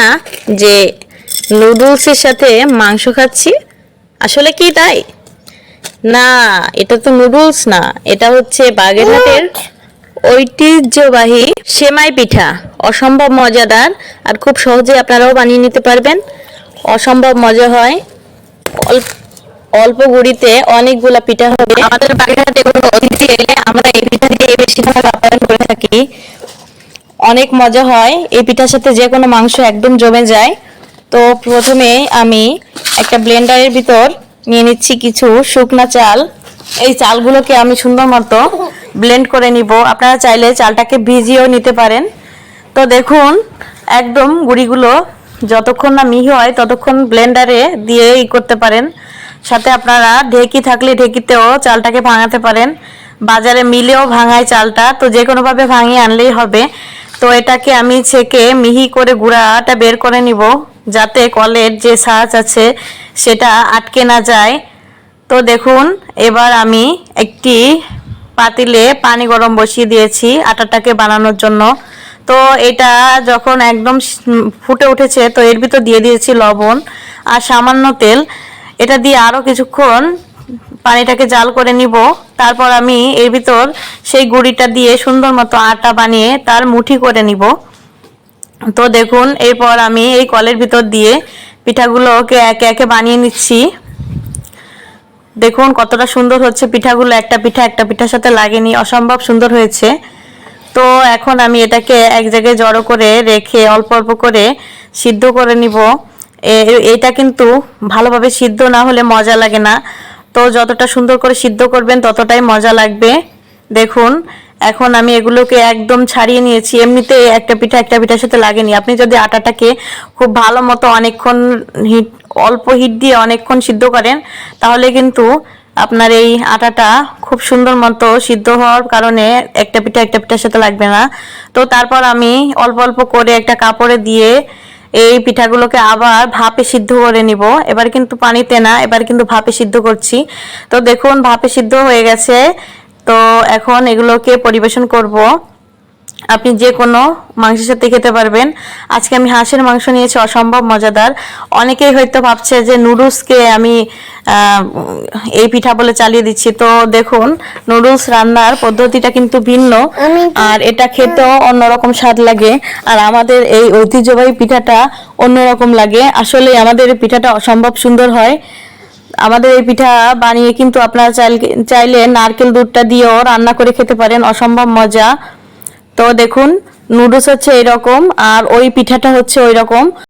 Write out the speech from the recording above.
না যে নুডলসের সাথে মাংস খাচ্ছি? আসলে কি তাই? না এটা তো নুডলস না এটা হচ্ছে বাগেরহাটের ঐতিহ্যবাহী সেমাই পিঠা অসম্ভব মজাদার আর খুব সহজে আপনারাও বানিয়ে নিতে পারবেন। অসম্ভব মজা হয়। অল্প অল্প গুড়িতে অনেকগুলা পিঠা হবে। আমাদের বাগেরহাটে কোনো অতিথি এলে আমরা এই পিঠা দিয়ে বেশিরভাগ আপ্যায়ন করে থাকি। অনেক মজা হয়। এই পিঠার সাথে যে কোনো মাংস একদম জমে যায়। তো প্রথমে আমি একটা ব্লেন্ডারের ভিতর নিয়ে নিচ্ছি কিছু শুকনা চাল। এই চালগুলোকে আমি সুন্দর মতো ব্লেন্ড করে নিব। আপনারা চাইলে চালটাকে ভিজিয়েও নিতে পারেন। তো দেখুন, একদম গুঁড়িগুলো যতক্ষণ না মিহি হয় ততক্ষণ ব্লেন্ডারে দিয়ে ই করতে পারেন। সাথে আপনারা ঢেকি থাকলে ঢেকিতেও চালটাকে ভাঙাতে পারেন। বাজারে মিলেও ভাঙায় চালটা। তো যে কোনোভাবে ভাঙিয়ে আনলেই হবে। তো এটাকে আমি ছেঁকে মিহি করে গুঁড়াটা বের করে নিব, যাতে কলের যে সাজ আছে সেটা আটকে না যায়। তো দেখুন, এবার আমি একটি পাতিলে পানি গরম বসিয়ে দিয়েছি আটাটাকে বানানোর জন্য। তো এটা যখন একদম ফুটে উঠেছে, তো এর ভিতর দিয়ে দিয়েছি লবণ আর সামান্য তেল। এটা দিয়ে আরও কিছুক্ষণ পানিটাকে জাল করে নিব। তারপর আমি এর ভিতর সেই গুঁড়িটা দিয়ে সুন্দর মতো আটা বানিয়ে তার মুঠি করে নিব। তো দেখুন, এরপর আমি এই কলের ভিতর দিয়ে পিঠাগুলোকে একে একে বানিয়ে নিচ্ছি। দেখুন, কতটা সুন্দর হচ্ছে পিঠাগুলো। একটা পিঠা একটা পিঠার সাথে লাগেনি, অসম্ভব সুন্দর হয়েছে। তো এখন আমি এটাকে এক জায়গায় জড়ো করে রেখে অল্প অল্প করে সিদ্ধ করে নিব। এটা কিন্তু ভালোভাবে সিদ্ধ না হলে মজা লাগে না। তো যতটা সুন্দর করে সিদ্ধ করবেন, ততটাই মজা লাগবে। দেখুন, এখন আমি এগুলোকে একদম ছাড়িয়ে নিয়েছি। এমনিতে একটা পিঠা, একটা পিঠার সাথে লাগেনি। আপনি যদি আটাটাকে খুব ভালো মতো অনেকক্ষণ হিট অল্প হিট দিয়ে অনেকক্ষণ সিদ্ধ করেন, তাহলে কিন্তু আপনার এই আটাটা খুব সুন্দর মতো সিদ্ধ হওয়ার কারণে একটা পিঠা, একটা পিঠার সাথে লাগবে না। তো তারপর আমি অল্প অল্প করে একটা কাপড়ে দিয়ে এই পিঠাগুলোকে আবার ভাপে সিদ্ধ করে নিব। এবার কিন্তু পানিতে না, এবার কিন্তু ভাপে সিদ্ধ করছি। তো দেখুন, ভাপে সিদ্ধ হয়ে গেছে। তো এখন এগুলোকে পরিবেশন করব। আপনি যে কোনো মাংসের সাথে খেতে পারবেন। আজকে আমি হাঁসের মাংস নিয়েছি অসম্ভব মজাদার। অনেকেই হয়তো ভাবছে যে নুডলসকে আমি এই পিঠা বলে চালিয়ে দিচ্ছি। তো দেখুন নুডলস রান্নার পদ্ধতিটা কিন্তু ভিন্ন। আর এটা খেতেও অন্যরকম স্বাদ লাগে। আর আমাদের এই ঐতিহ্যবাহী পিঠাটা অন্যরকম লাগে। আসলে আমাদের পিঠাটা অসম্ভব সুন্দর হয়। আমাদের এই পিঠা বানিয়ে কিন্তু আপনারা চাইলে- চাইলে নারকেল দুধটা দিয়েও রান্না করে খেতে পারেন। অসম্ভব মজা। তো দেখুন নুডলস হচ্ছে এরকম আর ওই পিঠাটা হচ্ছে ওই রকম